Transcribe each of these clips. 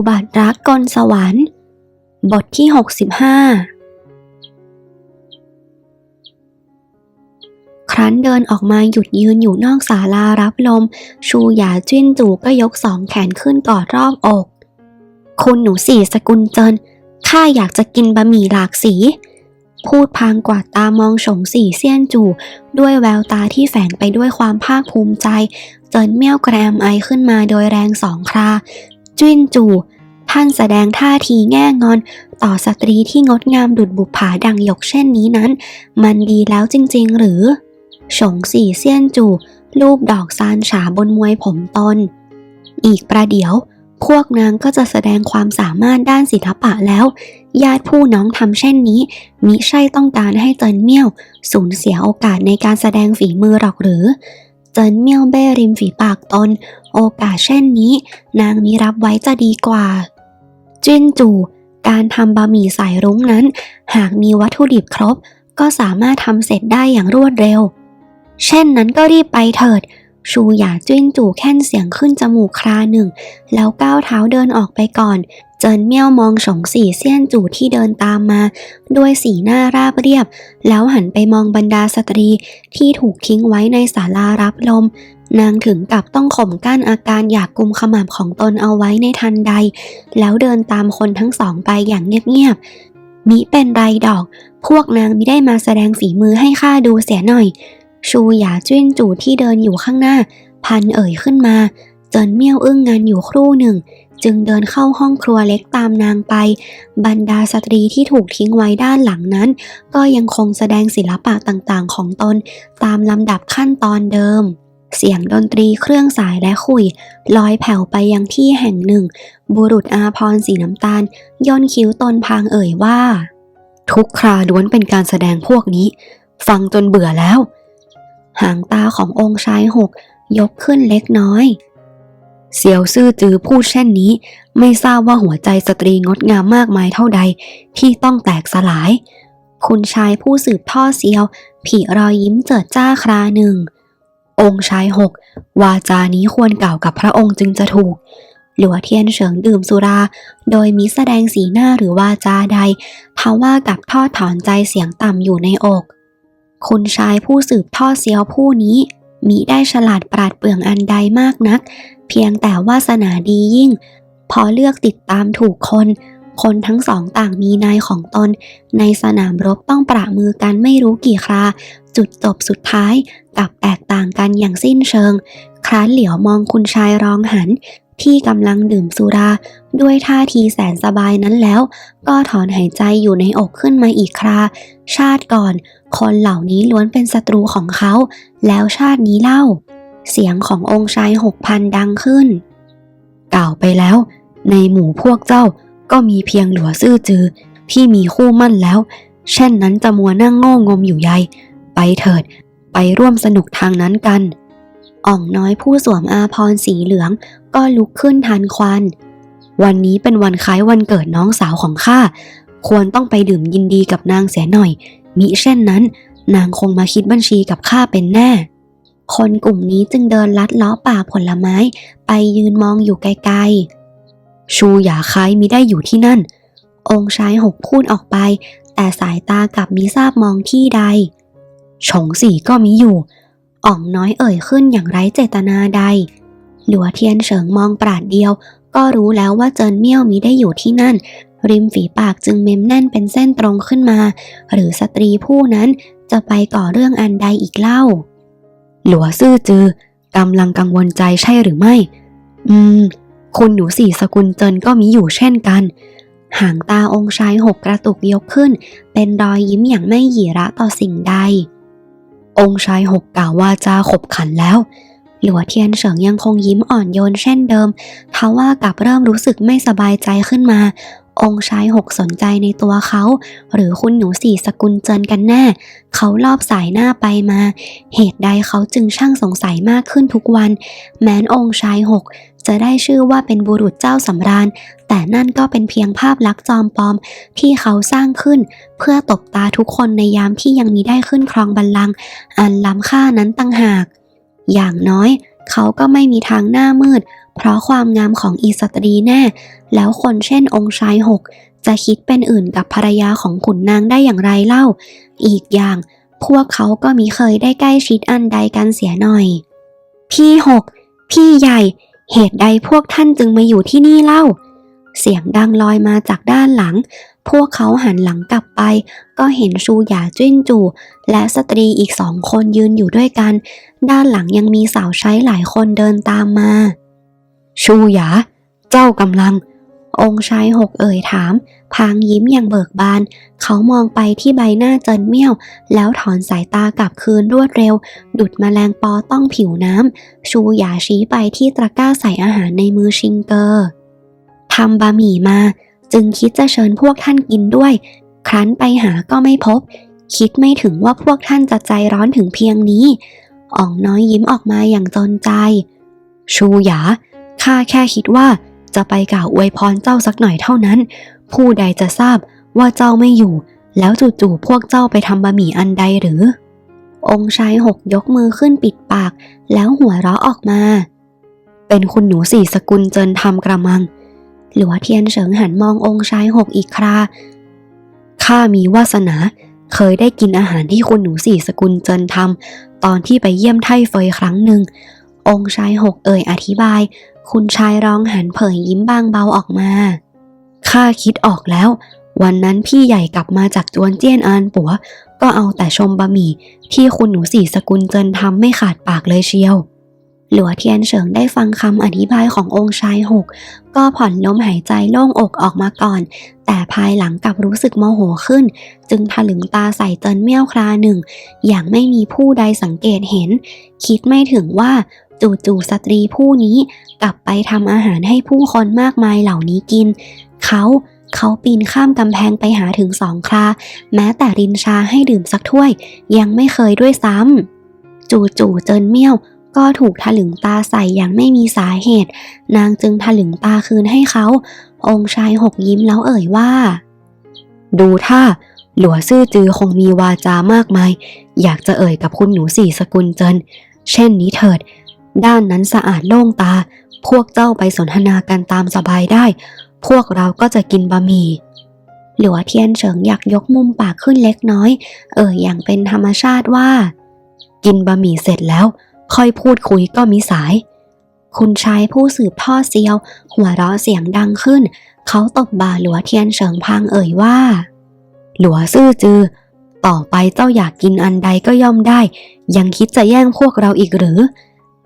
อุบัติรักกลสวรรค์ บทที่ 65 ครั้นเดินออกมาหยุดยืนอยู่นอกศาลารับลม ชูหยาจิ้นจู่ก็ยกสองแขนขึ้นกอดรอบอก คุณหนูสี่สกุลเจินข้าอยากจะกินบะหมี่หลากสี พูดพางกวาดตามองฉงสี่เซียนจู่ ด้วยแววตาที่แฝงไปด้วยความภาคภูมิใจ เจินเมี่ยวแกรมไอขึ้นมาโดยแรงสองครา จิ้นจู่ท่านแสดงท่าทีแง่งอนต่อสตรีที่งดงามดุดบุปผาดังหยกเช่นนี้นั้น มันดีแล้วจริงๆ หรือฉงสี่เซียนจู่รูปดอกซานฉาบนมวยผมตน อีกประเดี๋ยว พวกนางก็จะแสดงความสามารถด้านศิลปะแล้ว ญาติผู้น้องทำเช่นนี้ มิใช่ต้องการให้เจินเมี่ยว สูญเสียโอกาสในการแสดงฝีมือหรอกหรือ เจินเมี่ยวเบ้ริมฝีปากตน โอกาสเช่นนี้ นางมิรับไว้จะดีกว่า จิ้นจู่การทำบะหมี่สายรุ้งนั้น หากมีวัตถุดิบครบ ก็สามารถทำเสร็จได้อย่างรวดเร็ว เช่นนั้นก็รีบไปเถิด ชูหยาจิ้นจู่แค่นเสียงขึ้นจมูกคราหนึ่ง แล้วก้าวเท้าเดินออกไปก่อน เจินเมี่ยวมองฉงสี่เซียนจู่ที่เดินตามมา ด้วยสีหน้าราบเรียบ แล้วหันไปมองบรรดาสตรีที่ถูกทิ้งไว้ในศาลารับลม นางถึงกับต้องข่มกั้นอาการอยากกุมขมับของตนเอาไว้ในทันใด แล้วเดินตามคนทั้งสองไปอย่างเงียบๆมิเป็นไรดอก พวกนางมิได้มาแสดงฝีมือให้ข้าดูเสียหน่อย ชูหยาจิ้นจู่ที่เดินอยู่ข้างหน้า พันเอ่ยขึ้นมาเจินเมี่ยวอึ้งงานอยู่ครู่หนึ่ง จึงเดินเข้าห้องครัวเล็กตามนางไป บรรดาสตรีที่ถูกทิ้งไว้ด้านหลังนั้น ก็ยังคงแสดงศิลปะต่างๆ ของตนตามลำดับขั้นตอนเดิม เสียงดนตรีเครื่องสายและขุยลอยแผ่วไปยังที่แห่งหนึ่ง บุรุษอาพรสีน้ำตาล ย่นคิ้วตนพางเอ่ยว่า ทุกคราล้วนเป็นการแสดงพวกนี้ ฟังจนเบื่อแล้ว หางตาขององค์ชายหกยกขึ้นเล็กน้อย เซียวซื่อจือพูดเช่นนี้ ไม่ทราบว่าหัวใจสตรีงดงามมากมายเท่าใด ที่ต้องแตกสลาย คุณชายผู้สืบท่อเซียว ผีรอยยิ้มเจิดจ้าคราหนึ่ง องค์ชายหก วาจานี้ควรกล่าวกับพระองค์จึงจะถูก หลัวเทียนเฉิงดื่มสุรา โดยมิแสดงสีหน้าหรือวาจาใดทว่ากับทอดถอนใจเสียงต่ำอยู่ในอก คุณชายผู้สืบทอดเซียวผู้นี้ มิได้ฉลาดปราดเปรื่องอันใดมากนัก เพียงแต่วาสนาดียิ่ง พอเลือกติดตามถูกคน คนทั้งสองต่างมีนายของตน ในสนามรบต้องประมือกันไม่รู้กี่ครา จุดจบสุดท้ายกับแตกต่างกันอย่างสิ้นเชิง ครั้นเหลียวมองคุณชายรองหัน ที่กำลังดื่มสุรา ด้วยท่าทีแสนสบายนั้นแล้ว ก็ถอนหายใจอยู่ในอกขึ้นมาอีกครา ชาติก่อน คนเหล่านี้ล้วนเป็นศัตรูของเขา แล้วชาตินี้เล่า เสียงขององค์ชายหกพันดังขึ้น กล่าวไปแล้ว ในหมู่พวกเจ้าก็มีเพียงหลัวซื่อจือ ที่มีคู่มั่นแล้ว เช่นนั้นจะมัวนั่งโง่งมอยู่ใย ไปเถิด ไปร่วมสนุกทางนั้นกัน อ่องน้อยผู้สวมอาพรสีเหลือง ก็ลุกขึ้นทันควัน วันนี้เป็นวันคล้ายวันเกิดน้องสาวของข้า ควรต้องไปดื่มยินดีกับนางเสียหน่อย มิเช่นนั้น นางคงมาคิดบัญชีกับข้าเป็นแน่ คนกลุ่มนี้จึงเดินลัดล้อป่าผลไม้ ไปยืนมองอยู่ไกลๆ ชูหยาคล้ายมิได้อยู่ที่นั่น องค์ชายหกพูดออกไป แต่สายตากลับมิทราบมองที่ใด ฉงสี่ก็มิอยู่ อ่องน้อยเอ่ยขึ้นอย่างไร้เจตนาใด หลัวเทียนเฉิงมองปราดเดียว ก็รู้แล้วว่าเจินเมี่ยวมิได้อยู่ที่นั่น ริมฝีปากจึงเม้มแน่นเป็นเส้นตรงขึ้นมา หรือสตรีผู้นั้นจะไปก่อเรื่องอันใดอีกเล่า หลัวซื่อจือกำลังกังวลใจใช่หรือไม่ อืม คุณหนูสี่สกุลเจินก็มีอยู่เช่นกัน หางตาองค์ชายหกกระตุกยกขึ้น เป็นรอยยิ้มอย่างไม่หยีระต่อสิ่งใด องค์ชายหกกล่าวว่าจาขบขันแล้ว หลัวเทียนเฉิงยังคงยิ้มอ่อนโยนเช่นเดิมทว่ากับเริ่มรู้สึกไม่สบายใจขึ้นมา องค์ชายหกสนใจในตัวเขา หรือคุณหนูสี่สกุลเจินกันแน่ เขารอบสายหน้าไปมา เหตุใดเขาจึงช่างสงสัยมากขึ้นทุกวัน แม้นองค์ชายหก จะได้ชื่อว่าเป็นบุรุษเจ้าสำราญ แต่นั่นก็เป็นเพียงภาพลักษณ์จอมปลอมที่เขาสร้างขึ้น เพื่อตบตาทุกคนในยามที่ยังมีได้ขึ้นครองบัลลังก์อันล้ำค่านั้นตั้งหาก อย่างน้อยเขาก็ไม่มีทางหน้ามืด เพราะความงามของอีสตรีแน่ แล้วคนเช่นองค์ชายหก จะคิดเป็นอื่นกับภรรยาของขุนนางได้อย่างไรเล่า อีกอย่าง พวกเขาก็มิเคยได้ใกล้ชิดอันใดกันเสียหน่อย พี่หก พี่ใหญ่ เหตุใดพวกท่านจึงมาอยู่ที่นี่เล่า เสียงดังลอยมาจากด้านหลัง พวกเขาหันหลังกลับไป ก็เห็นชูหยาจิ้นจูและสตรีอีกสองคนยืนอยู่ด้วยกัน ด้านหลังยังมีสาวใช้หลายคนเดินตามมา ชูหยา เจ้ากำลัง องค์ชายหกเอ่ยถาม พางยิ้มอย่างเบิกบาน เขามองไปที่ใบหน้าเจินเมี่ยว แล้วถอนสายตากลับคืนรวดเร็ว ดุดแมลงปอต้องผิวน้ำ ชูหยาชี้ไปที่ตะกร้าใส่อาหารในมือชิงเกอร์ทำบะหมี่มา จึงคิดจะเชิญพวกท่านกินด้วย ครั้นไปหาก็ไม่พบ คิดไม่ถึงว่าพวกท่านจะใจร้อนถึงเพียงนี้อ่องน้อยยิ้มออกมาอย่างจนใจ ชูหยาข้าแค่คิดว่า จะไปกล่าวอวยพรเจ้าสักหน่อยเท่านั้น ผู้ใดจะทราบว่าเจ้าไม่อยู่ แล้วจู่ๆพวกเจ้าไปทำบะหมี่อันใดหรือ องค์ชายหกยกมือขึ้นปิดปาก แล้วหัวเราะออกมา เป็นคุณหนูสี่สกุลเจินทำกระมัง หลัวเทียนเฉิงหันมององค์ชายหกอีกคราข้ามีวาสนาเคยได้กินอาหารที่คุณหนูสี่สกุลเจินทำตอนที่ไปเยี่ยมไท่เฟยครั้งหนึ่งองค์ชายหกเอ่ยอธิบาย คุณชายร้องหันเผยยิ้มบางเบาออกมา ข้าคิดออกแล้ว วันนั้นพี่ใหญ่กลับมาจากจวนเจี้ยนอานปัว ก็เอาแต่ชมบะหมี่ที่คุณหนูสี่สกุลเจินทำไม่ขาดปากเลยเชียว หลัวเทียนเฉิงได้ฟังคำอธิบายขององค์ชายหก ก็ผ่อนลมหายใจโล่งอกออกมาก่อน แต่ภายหลังกลับรู้สึกโมโหขึ้น จึงถลึงตาใส่เจินเมี่ยวคราหนึ่ง อย่างไม่มีผู้ใดสังเกตเห็น คิดไม่ถึงว่า จู่ๆสตรีผู้นี้กลับไปทำอาหารให้ผู้คนมากมายเหล่านี้กิน เขาเขาปีนข้ามกำแพงไปหาถึงสองครา แม้แต่รินชาให้ดื่มสักถ้วย ยังไม่เคยด้วยซ้ำจู่ๆเจินเมี่ยวก็ถูกถลึงตาใส่อย่างไม่มีสาเหตุ นางจึงถลึงตาคืนให้เขา องค์ชายหกยิ้มแล้วเอ่ยว่า ดูท่าหลัวซื่อจือคงมีวาจามากมาย อยากจะเอ่ยกับคุณหนูสี่สกุลเจิน เช่นนี้เถิด ด้านนั้นสะอาดโล่งตา พวกเจ้าไปสนทนากันตามสบายได้ พวกเราก็จะกินบะหมี่หลัวเทียนเฉิงอยากยกมุมปากขึ้นเล็กน้อย เอ่ยอย่างเป็นธรรมชาติว่า กินบะหมี่เสร็จแล้ว ค่อยพูดคุยก็มีสาย คุณชายผู้สืบทอดเซียว หัวเราะเสียงดังขึ้น เขาตบบ่าหลัวเทียนเฉิงพังเอ่ยว่า หลัวซื่อจือ ต่อไปเจ้าอยากกินอันใดก็ย่อมได้ ยังคิดจะแย่งพวกเราอีกหรือ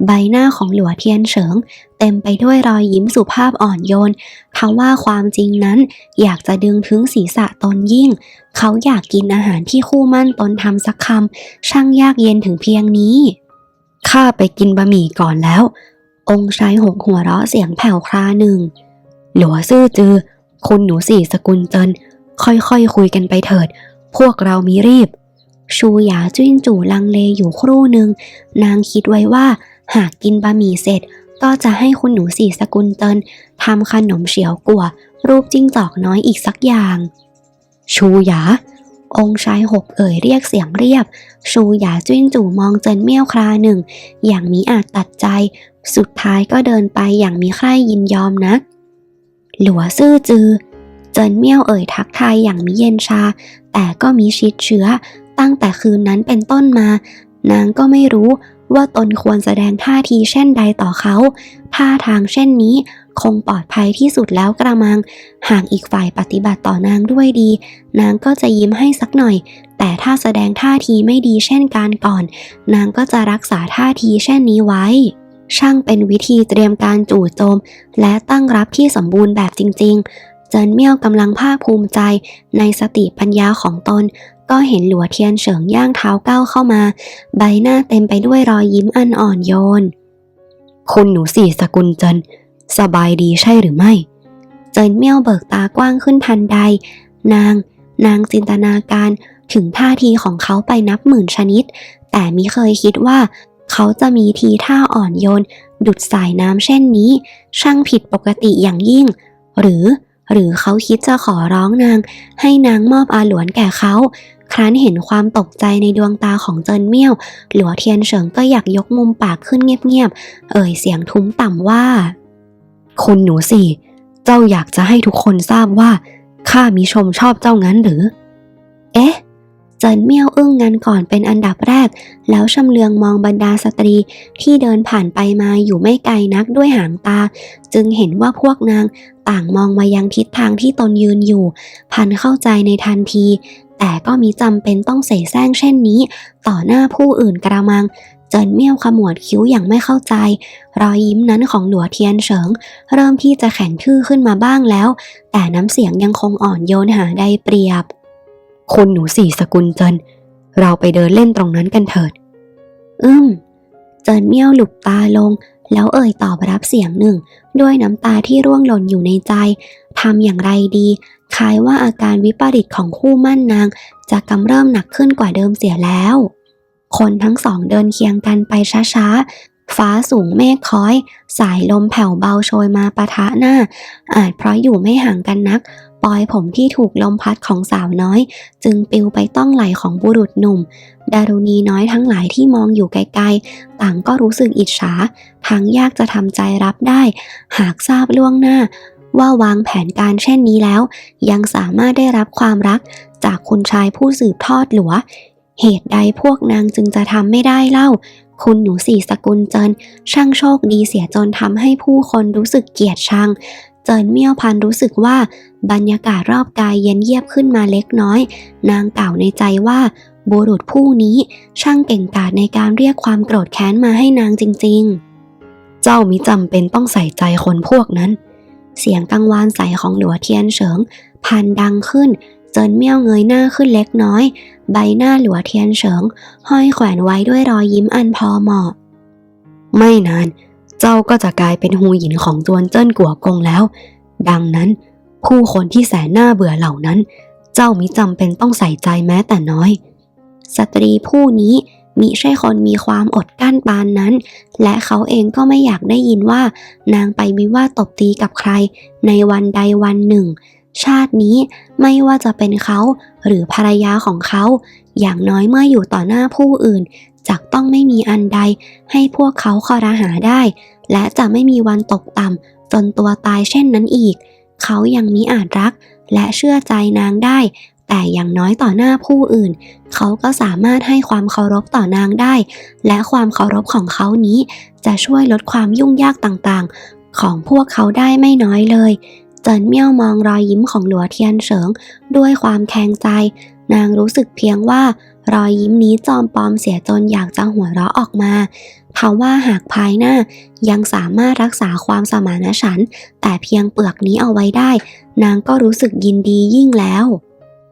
ใบหน้าของหลัวเทียนเฉิง เต็มไปด้วยรอยยิ้มสุภาพอ่อนโยนทว่าความจริงนั้นอยากจะดึงถึงศีรษะตนยิ่ง เขาอยากกินอาหารที่คู่มั่นตนทำสักคำช่างยากเย็นถึงเพียงนี้ข้าไปกินบะหมี่ก่อนแล้ว องค์ชายหกหัวเราะเสียงแผ่วคราหนึ่ง หลัวซื่อจือ คุณหนูสี่สกุลเจิน ค่อยๆคคุยกันไปเถิด พวกเรามีรีบ ชูหยาจิ้นจู่ลังเลอยู่ครู่หนึ่ง นางคิดไว้ว่า หากกินบะหมี่เสร็จก็จะให้คุณหนูสี่สกุลเจินทำขนมเฉียวกัว รูปจิ้งจอกน้อยอีกสักอย่าง ชูหยา องค์ชายหกเอ่ยเรียกเสียงเรียบ ชูหยาจิ้นจู่มองเจินเมี่ยวคราหนึ่ง อย่างมีอาจตัดใจ สุดท้ายก็เดินไปอย่างมีใครยินยอมนัก หลัวซื่อจือ เจินเมี่ยวเอ่ยทักทายอย่างมิเย็นชา แต่ก็มีชิดเชื้อ ตั้งแต่คืนนั้นเป็นต้นมา นางก็ไม่รู้ ว่าตนควรแสดงท่าทีเช่นใดต่อเขา ท่าทางเช่นนี้คงปลอดภัยที่สุดแล้วกระมัง หากอีกฝ่ายปฏิบัติต่อนางด้วยดี นางก็จะยิ้มให้สักหน่อย แต่ถ้าแสดงท่าทีไม่ดีเช่นการก่อน นางก็จะรักษาท่าทีเช่นนี้ไว้ ช่างเป็นวิธีเตรียมการจู่โจม และตั้งรับที่สมบูรณ์แบบจริง ๆ เจินเมี่ยวกำลังภาคภูมิใจในสติปัญญาของตน ก็เห็นหลัวเทียนเฉิงย่างเท้าก้าวเข้ามา ใบหน้าเต็มไปด้วยรอยยิ้มอันอ่อนโยน คุณหนูสี่สกุลเจินสบายดีใช่หรือไม่ เจินเมี่ยวเบิกตากว้างขึ้นทันใด นาง นางจินตนาการถึงท่าทีของเขาไปนับหมื่นชนิด แต่มิเคยคิดว่า เขาจะมีทีท่าอ่อนโยน ดุดสายน้ำเช่นนี้ ช่างผิดปกติอย่างยิ่ง หรือ หรือเขาคิดจะขอร้องนาง ให้นางมอบอาหลวนแก่เขา ครั้นเห็นความตกใจในดวงตาของเจินเมี่ยว หลัวเทียนเฉิงก็อยากยกมุมปากขึ้นเงียบๆ เอ่ยเสียงทุ้มต่ำว่า คุณหนูสี่ เจ้าอยากจะให้ทุกคนทราบว่าข้ามีชมชอบเจ้างั้นหรือ เอ๊ะเจินเมี่ยวอึ้งงันก่อนเป็นอันดับแรก แล้วชำเลืองมองบรรดาสตรีที่เดินผ่านไปมาอยู่ไม่ไกลนักด้วยหางตา จึงเห็นว่าพวกนาง ต่างมองมายังทิศทางที่ตนยืนอยู่ พันเข้าใจในทันที แต่ก็มีจำเป็นต้องเสแสร้งเช่นนี้ ต่อหน้าผู้อื่นกระมัง เจินเมี่ยวขมวดคิ้วอย่างไม่เข้าใจ รอยยิ้มนั้นของหลัวเทียนเฉิง เริ่มที่จะแข็งทื่อขึ้นมาบ้างแล้ว แต่น้ำเสียงยังคงอ่อนโยนหาได้เปรียบ คุณหนูสี่สกุลเจินเราไปเดินเล่นตรงนั้นกันเถิด อืมเจินเมี่ยวหลุบตาลง แล้วเอ่ยตอบรับเสียงหนึ่ง ด้วยน้ำตาที่ร่วงหล่นอยู่ในใจทำอย่างไรดี คล้ายว่าอาการวิปริตของคู่มั่นนาง จะกำเริ่มหนักขึ้นกว่าเดิมเสียแล้ว คนทั้งสองเดินเคียงกันไปช้าๆ ฟ้าสูงเมฆค้อย สายลมแผ่วเบาโชยมาปะทะหน้า อาจเพราะอยู่ไม่ห่างกันนัก ปลอยผมที่ถูกลมพัดของสาวน้อย จึงปลิวไปต้องไหลของบุรุษหนุ่ม ดารุณีน้อยทั้งหลายที่มองอยู่ไกลๆ ต่างก็รู้สึกอิจฉาทั้งยากจะทำใจรับได้ หากทราบล่วงหน้า ว่าวางแผนการเช่นนี้แล้ว ยังสามารถได้รับความรัก จากคุณชายผู้สืบทอดหลัว เหตุใดพวกนางจึงจะทำไม่ได้เล่าคุณหนูสี่สกุลเจินช่างโชคดีเสียจนทำให้ผู้คนรู้สึกเกลียดชัง เจินเมี่ยวพันรู้สึกว่า บรรยากาศรอบกายเย็นเยียบขึ้นมาเล็กน้อย นางกล่าวในใจว่าบุรุษผู้นี้ช่างเก่งกาจในการเรียกความโกรธแค้นมาให้นางจริง ๆ เจ้ามิจำเป็นต้องใส่ใจคนพวกนั้น เสียงกังวานใสของหลัวเทียนเฉิงพันดังขึ้นเจินเมี่ยวเงยหน้าขึ้นเล็กน้อย ใบหน้าหลัวเทียนเฉิง ห้อยแขวนไว้ด้วยรอยยิ้มอันพอเหมาะ ไม่นาน เจ้าก็จะกลายเป็นฮูหยินของจวนเจิ้นกัวกงแล้ว ดังนั้น ผู้คนที่แสนหน้าเบื่อเหล่านั้น เจ้ามิจำเป็นต้องใส่ใจแม้แต่น้อย สตรีผู้นี้มิใช่คนมีความอดกั้นปานนั้น และเขาเองก็ไม่อยากได้ยินว่า นางไปวิวาตบตีกับใคร ในวันใดวันหนึ่ง ชาตินี้ไม่ว่าจะเป็นเขาหรือภรรยาของเขา อย่างน้อยเมื่ออยู่ต่อหน้าผู้อื่นจักต้องไม่มีอันใด ให้พวกเขาคอรหาได้ และจะไม่มีวันตกต่ำจนตัวตายเช่นนั้นอีก เขายังมิอาจรัก และเชื่อใจนางได้ แต่อย่างน้อยต่อหน้าผู้อื่น เขาก็สามารถให้ความเคารพต่อนางได้ และความเคารพของเขานี้ จะช่วยลดความยุ่งยากต่างๆ ของพวกเขาได้ไม่น้อยเลยเจินเมี่ยวมองรอยยิ้มของหลัวเทียนเฉิง ด้วยความแคงใจ นางรู้สึกเพียงว่า รอยยิ้มนี้จอมปลอมเสียจนอยากจะหัวเราะออกมา เพราะว่าหากภายหน้ายังสามารถรักษาความสมานฉันท์แต่เพียงเปลือกนี้เอาไว้ได้ นางก็รู้สึกยินดียิ่งแล้ว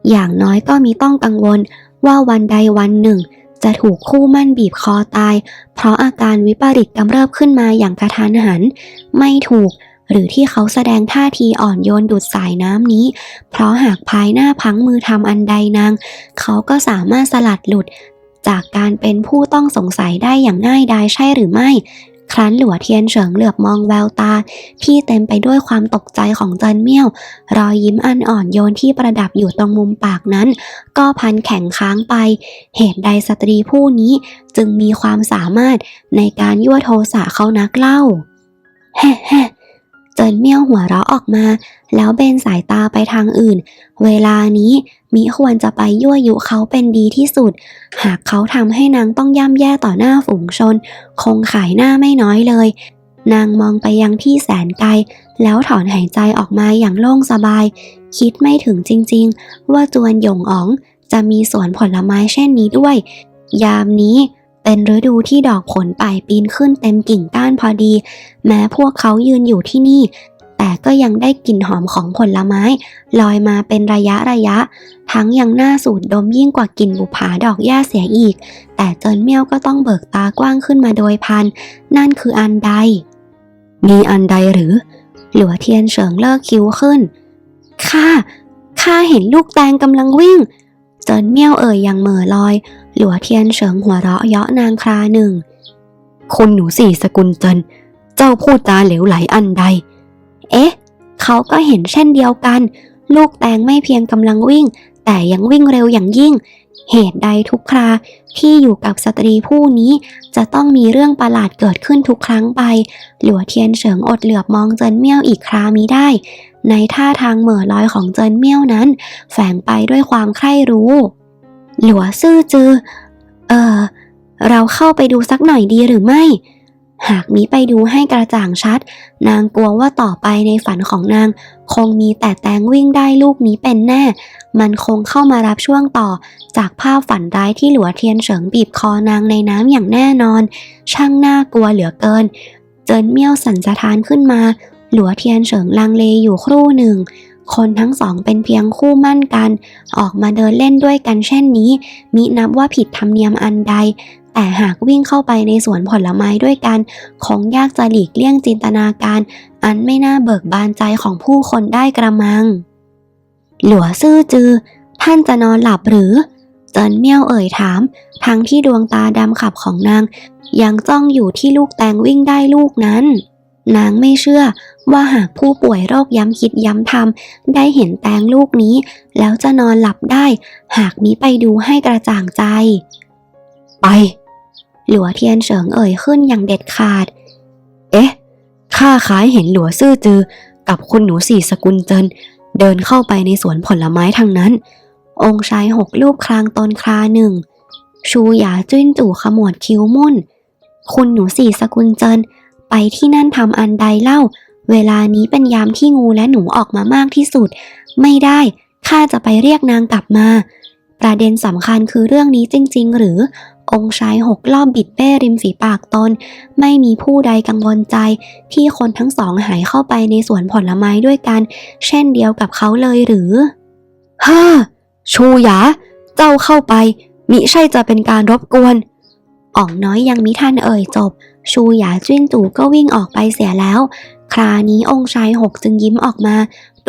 อย่างน้อยก็มีต้องกังวลว่าวันใดวันหนึ่ง จะถูกคู่มั่นบีบคอตาย เพราะอาการวิปริตกำเริบขึ้นมาอย่างกระทันหัน ไม่ถูก หรือที่เขาแสดงท่าทีอ่อนโยนดุดสายน้ำนี้ เพราะหากภายหน้าพังมือทำอันใดนาง เขาก็สามารถสลัดหลุด จากการเป็นผู้ต้องสงสัยได้อย่างง่ายดายใช่หรือไม่ ครั้นหลัวเทียนเฉิงเหลือบมองแววตา ที่เต็มไปด้วยความตกใจของจินเมี่ยว รอยยิ้มอันอ่อนโยนที่ประดับอยู่ตรงมุมปากนั้น ก็พันแข็งค้างไป เหตุใดสตรีผู้นี้จึงมีความสามารถในการยั่วโทสะเขานักเล่า แฮ่แฮ่ เจินเมี่ยวหัวเราะออกมา แล้วเบนสายตาไปทางอื่น เวลานี้มิควรจะไปยั่วยุเขาเป็นดีที่สุด หากเขาทำให้นางต้องย่ำแย่ต่อหน้าฝูงชน คงขายหน้าไม่น้อยเลย นางมองไปยังที่แสนไกล แล้วถอนหายใจออกมาอย่างโล่งสบาย คิดไม่ถึงจริงๆ ว่าจวนหยงอ๋องจะมีสวนผลไม้เช่นนี้ด้วย ยามนี้ เป็นฤดูที่ดอกผลป่ายปีนขึ้นเต็มกิ่งก้านพอดี แม้พวกเขายืนอยู่ที่นี่ แต่ก็ยังได้กลิ่นหอมของผลไม้ ลอยมาเป็นระยะระยะ ทั้งยังน่าสูดดมยิ่งกว่ากลิ่นบุผาดอกหญ้าเสียอีก แต่เจินเมี่ยวก็ต้องเบิกตากว้างขึ้นมาโดยพัน นั่นคืออันใด มีอันใดหรือ หลัวเทียนเฉิงเลิกคิ้วขึ้นข้าข้าเห็นลูกแตงกำลังวิ่ง เจินเมี่ยวเอ่ยอย่างเหม่อลอย หลัวเทียนเฉิงหัวเราะเยาะนางคราหนึ่ง คุณหนูสี่สกุลเจิน เจ้าพูดจาเหลวไหลอันใด เอ๊ะ เขาก็เห็นเช่นเดียวกัน ลูกแตงไม่เพียงกำลังวิ่ง แต่ยังวิ่งเร็วอย่างยิ่ง เหตุใดทุกคราที่อยู่กับสตรีผู้นี้จะต้องมีเรื่องประหลาดเกิดขึ้นทุกครั้งไป หลัวเทียนเฉิงอดเหลือบมองเจินเมี่ยวอีกครามิได้ ในท่าทางเหม่อลอยของเจินเมี่ยวนั้น แฝงไปด้วยความใคร่รู้ หลัวซื่อจือ เออ เราเข้าไปดูสักหน่อยดีหรือไม่ หากมิไปดูให้กระจ่างชัด นางกลัวว่าต่อไปในฝันของนาง คงมีแต่แตงวิ่งได้ลูกนี้เป็นแน่ มันคงเข้ามารับช่วงต่อ จากภาพฝันร้ายที่หลัวเทียนเฉิงบีบคอนางในน้ำอย่างแน่นอน ช่างน่ากลัวเหลือเกิน เจินเมี่ยวสันสะท้านขึ้นมา หลัวเทียนเฉิงลังเลอยู่ครู่หนึ่ง คนทั้งสองเป็นเพียงคู่มั่นกัน ออกมาเดินเล่นด้วยกันเช่นนี้ มินับว่าผิดธรรมเนียมอันใด แต่หากวิ่งเข้าไปในสวนผลไม้ด้วยกัน คงยากจะหลีกเลี่ยงจินตนาการ อันไม่น่าเบิกบานใจของผู้คนได้กระมัง หลัวซื่อจือ ท่านจะนอนหลับหรือ เจินเมี่ยวเอ่ยถาม ทั้งที่ดวงตาดำขับของนาง ยังจ้องอยู่ที่ลูกแตงวิ่งได้ลูกนั้น นางไม่เชื่อว่าหากผู้ป่วยโรคย้ำคิดย้ำทำได้เห็นแตงลูกนี้ แล้วจะนอนหลับได้ หากมิไปดูให้กระจ่างใจ ไป หลัวเทียนเฉิงเอ่ยขึ้นอย่างเด็ดขาด เอ๊ะข้าขายเห็นหลัวซื่อจือ กับคุณหนูสี่สกุลเจินเดินเข้าไปในสวนผลไม้ทางนั้น องค์ชายหกลูกครางตนคราหนึ่ง ชูหยาจุ้นจู่ขมวดคิ้วมุ่น คุณหนูสี่สกุลเจิน ไปที่นั่นทำอันใดเล่า เวลานี้เป็นยามที่งูและหนูออกมามากที่สุด ไม่ได้ ข้าจะไปเรียกนางกลับมา ประเด็นสำคัญคือเรื่องนี้จริง ๆ หรือ องค์ชายหกรอบบิดเป้ริมฝีปากตน ไม่มีผู้ใดกังวลใจ ที่คนทั้งสองหายเข้าไปในสวนผลไม้ด้วยกัน เช่นเดียวกับเขาเลยหรือฮ่าชูหยา เจ้าเข้าไปมิใช่จะเป็นการรบกวน อ่องน้อยยังมิทันเอ่ยจบ ชูหยาจิ้นจู่ก็วิ่งออกไปเสียแล้ว ครานี้องค์ชายหกจึงยิ้มออกมา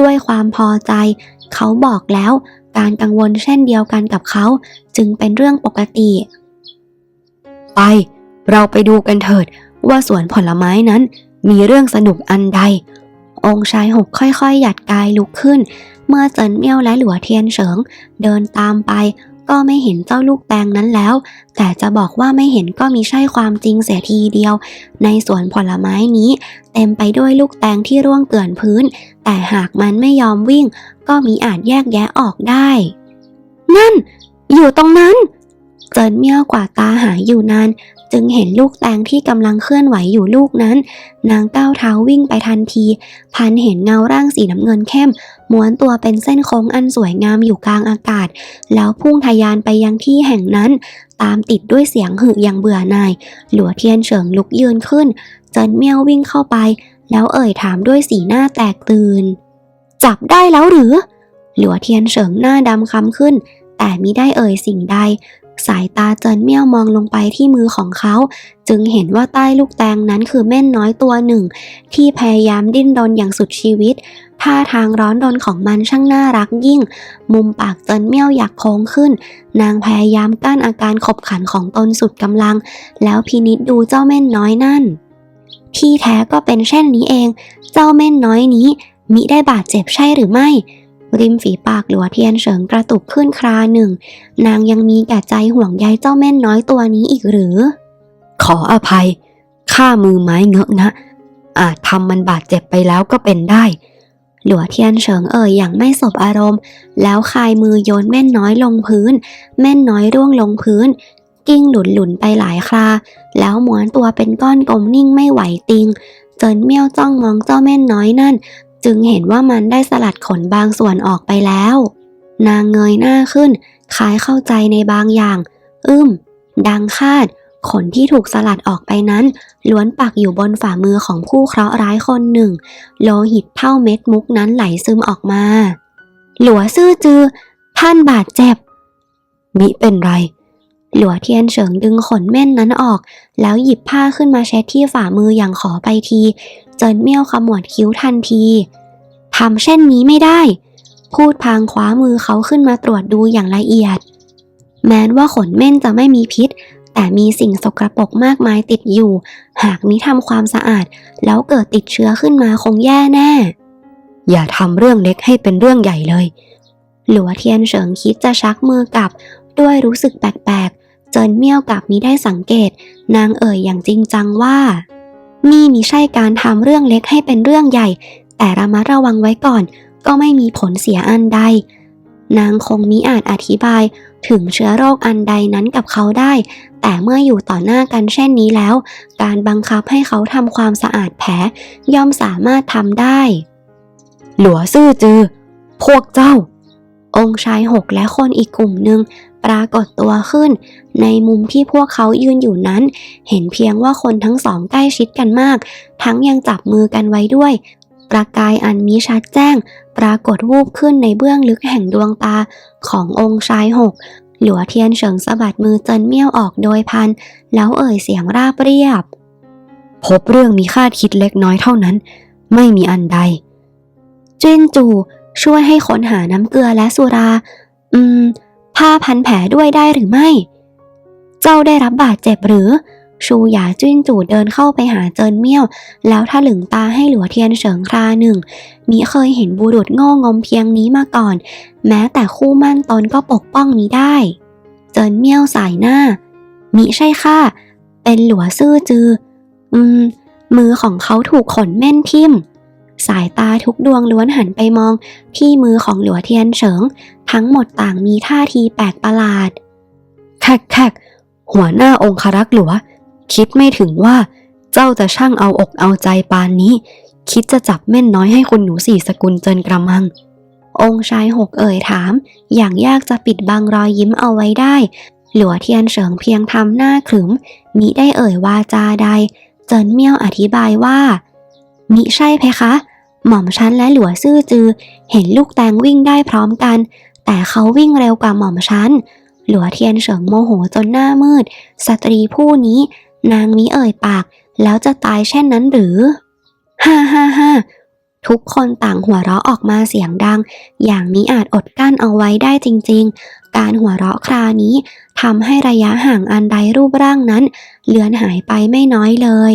ด้วยความพอใจ เขาบอกแล้ว การกังวลเช่นเดียวกันกับเขา จึงเป็นเรื่องปกติ ไป เราไปดูกันเถิด ว่าสวนผลไม้นั้น มีเรื่องสนุกอันใด องค์ชายหกค่อยๆ หยัดกายลุกขึ้น เมื่อเจินเมี่ยวและหลัวเทียนเฉิง เดินตามไป ก็ไม่เห็นเจ้าลูกแตงนั้นแล้ว แต่จะบอกว่าไม่เห็นก็มีใช่ความจริงเสียทีเดียว ในสวนผลไม้นี้ เต็มไปด้วยลูกแตงที่ร่วงเกลื่อนพื้น แต่หากมันไม่ยอมวิ่ง ก็มีอาจแยกแยะออกได้ นั่น อยู่ตรงนั้น เจินเมี่ยวกว่าตาหาอยู่นาน จึงเห็นลูกแตงที่กำลังเคลื่อนไหวอยู่ลูกนั้น นางก้าวเท้าวิ่งไปทันที พันเห็นเงาร่างสีน้ำเงินเข้มม้วนตัวเป็นเส้นโค้งอันสวยงามอยู่กลางอากาศ แล้วพุ่งทะยานไปยังที่แห่งนั้น ตามติดด้วยเสียงหึ่อย่างเบื่อหน่าย หลัวเทียนเฉิงลุกยืนขึ้นเจินเมี่ยววิ่งเข้าไป แล้วเอ่ยถามด้วยสีหน้าแตกตื่น จับได้แล้วหรือ หลัวเทียนเฉิงหน้าดำคำขึ้น แต่มิได้เอ่ยสิ่งใด สายตาเจินเมี่ยวมองลงไปที่มือของเขา จึงเห็นว่าใต้ลูกแตงนั้นคือแม่นน้อยตัวหนึ่ง ที่พยายามดิ้นรนอย่างสุดชีวิต ท่าทางร้อนรนของมันช่างน่ารักยิ่ง มุมปากเจินเมี่ยวอยากโค้งขึ้น นางพยายามกั้นอาการขบขันของตนสุดกำลัง แล้วพินิจดูเจ้าแม่นน้อยนั่น ที่แท้ก็เป็นเช่นนี้เอง เจ้าแม่นน้อยนี้มิได้บาดเจ็บใช่หรือไม่ ริมฝีปากหลัวเทียนเฉิงกระตุกขึ้นคราหนึ่ง นางยังมีแก่ใจห่วงใยเจ้าแม่นน้อยตัวนี้อีกหรือ ขออภัย ข้ามือไม้เงอะนะ อาจทำมันบาดเจ็บไปแล้วก็เป็นได้ หลัวเทียนเฉิงเอ่ยอย่างไม่สบอารมณ์ แล้วคายมือโยนแม่นน้อยลงพื้น แม่นน้อยร่วงลงพื้น กิ้งหลุนหลุนไปหลายครา แล้วหมวนตัวเป็นก้อนกลมนิ่งไม่ไหวติงเจินเมี่ยวจ้องมองเจ้าแม่นน้อยนั่น จึงเห็นว่ามันได้สลัดขนบางส่วนออกไปแล้ว นางเงยหน้าขึ้น คล้ายเข้าใจในบางอย่าง อึ้ม ดังคาด ขนที่ถูกสลัดออกไปนั้น ล้วนปักอยู่บนฝ่ามือของผู้เคราะห์ร้ายคนหนึ่ง โลหิตเท่าเม็ดมุกนั้นไหลซึมออกมา หลัวซื่อจือ ท่านบาดเจ็บ มิเป็นไร หลัวเทียนเฉิงดึงขนเม่นนั้นออก แล้วหยิบผ้าขึ้นมาเช็ดที่ฝ่ามืออย่างขอไปที เจินเมี่ยวขมวดคิ้วทันทีทำเช่นนี้ไม่ได้ พูดพางคว้ามือเขาขึ้นมาตรวจดูอย่างละเอียด แม้นว่าขนเม่นจะไม่มีพิษ แต่มีสิ่งสกรปรกมากมายติดอยู่ หากมิทำความสะอาด แล้วเกิดติดเชื้อขึ้นมาคงแย่แน่ อย่าทำเรื่องเล็กให้เป็นเรื่องใหญ่เลย หลัวเทียนเฉิงคิดจะชักมือกลับด้วยรู้สึกแปลกๆ เจินเมี่ยวกับมิได้สังเกต นางเอ่ยอย่างจริงจังว่า นี่มิใช่การทำเรื่องเล็กให้เป็นเรื่องใหญ่ แต่ระมัดระวังไว้ก่อน ก็ไม่มีผลเสียอันใด นางคงมิอาจอธิบายถึงเชื้อโรคอันใดนั้นกับเขาได้ แต่เมื่ออยู่ต่อหน้ากันเช่นนี้แล้ว การบังคับให้เขาทำความสะอาดแผลย่อมสามารถทำได้ หลัวซื่อจือ พวกเจ้า องค์ชายหกและคนอีกกลุ่มหนึ่ง ปรากฏตัวขึ้น ในมุมที่พวกเขายืนอยู่นั้น เห็นเพียงว่าคนทั้งสองใกล้ชิดกันมาก ทั้งยังจับมือกันไว้ด้วย ประกายอันมิชัดแจ้ง ปรากฏวูบขึ้นในเบื้องลึกแห่งดวงตาขององค์ชายหกหลัวเทียนเฉิงสะบัดมือเจินเมี่ยวออกโดยพัน แล้วเอ่ยเสียงราบเรียบ พบเรื่องมีคาดคิดเล็กน้อยเท่านั้น ไม่มีอันใดจิ้นจูช่วยให้ค้นหาน้ำเกลือและสุรา อืม ผ้าพันแผลด้วยได้หรือไม่ เจ้าได้รับบาดเจ็บหรือ ชูหยาจิ้นจู่เดินเข้าไปหาเจินเมี่ยว แล้วถลึงตาให้หลัวเทียนเฉิงคราหนึ่งมิเคยเห็นบุรุษโง่งมเพียงนี้มาก่อน แม้แต่คู่มั่นตนก็ปกป้องมิได้ เจินเมี่ยวสายหน้า มิใช่ค่ะ เป็นหลัวซื่อจือ อืม มือของเขาถูกขนเม่นทิ่ม สายตาทุกดวงล้วนหันไปมองที่มือของหลัวเทียนเฉิง ทั้งหมดต่างมีท่าทีแปลกประหลาด แคกแคกหัวหน้าองครักษ์หลัว คิดไม่ถึงว่า เจ้าจะช่างเอาอกเอาใจปานนี้ คิดจะจับเม่นน้อยให้คุณหนูสี่สกุลเจินกระมัง องค์ชายหกเอ่ยถาม อย่างยากจะปิดบังรอยยิ้มเอาไว้ได้ หลัวเทียนเฉิงเพียงทำหน้าขรึมมิได้เอ่ยวาจาใด เจินเมี่ยวอธิบายว่า มิใช่เพคะ หม่อมชั้นและหลัวซื่อจือ เห็นลูกแตงวิ่งได้พร้อมกัน แต่เขาวิ่งเร็วกว่าหม่อมชั้นหลัวเทียนเฉิงโมโหจนหน้ามืด สตรีผู้นี้ นางมิเอ่ยปาก แล้วจะตายเช่นนั้นหรือฮ่าฮ่าฮ่าทุกคนต่างหัวเราะออกมาเสียงดัง อย่างนี้อาจอดกั้นเอาไว้ได้จริง ๆ การหัวเราะครานี้ทำให้ระยะห่างอันใดรูปร่างนั้น เลือนหายไปไม่น้อยเลย